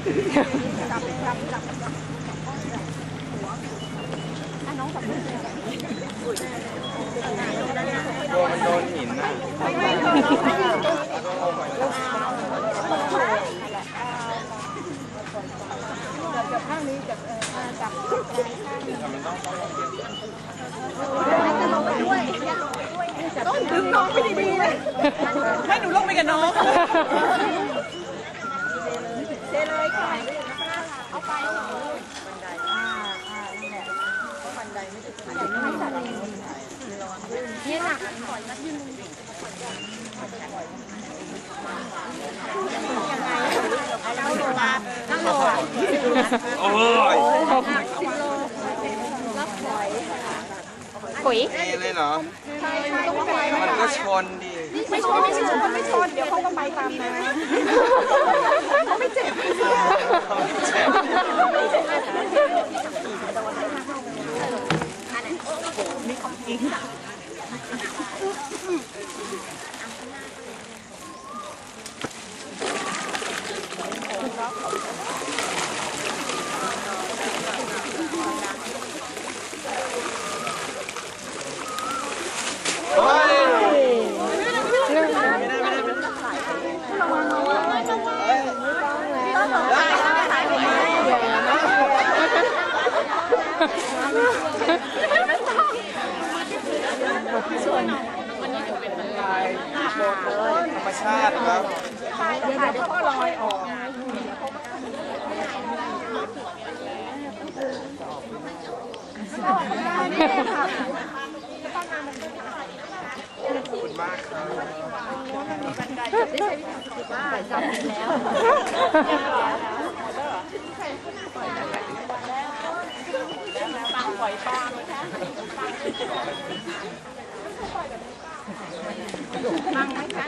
โดนโดนหินนะข้างนี้กับกับมันต้อลงด้วยต้องดึงน้องไปดีๆเลยให้หนูลงไปกับน้อง หนักปล่อยมัดยืนยังไงเอาโลมานั่งโลอะโอ้ยสิบโลรับปล่อยปุ๋ยเอเลยเหรอใช่ใช่ต้องปล่อยมันก็ชนดิ ไม่ชนไม่ชนไม่ชน เดี๋ยวเขาก็ไปตามนะเขาไม่เจ็บไม่เสีย เฮ้ย ลายโบนเลยธรรมชาติครับเดี๋ยวเขาก็ลอยออกขอบคุณมากครับได้ใช้วิธีการจับแล้ว บ้างไหมคะ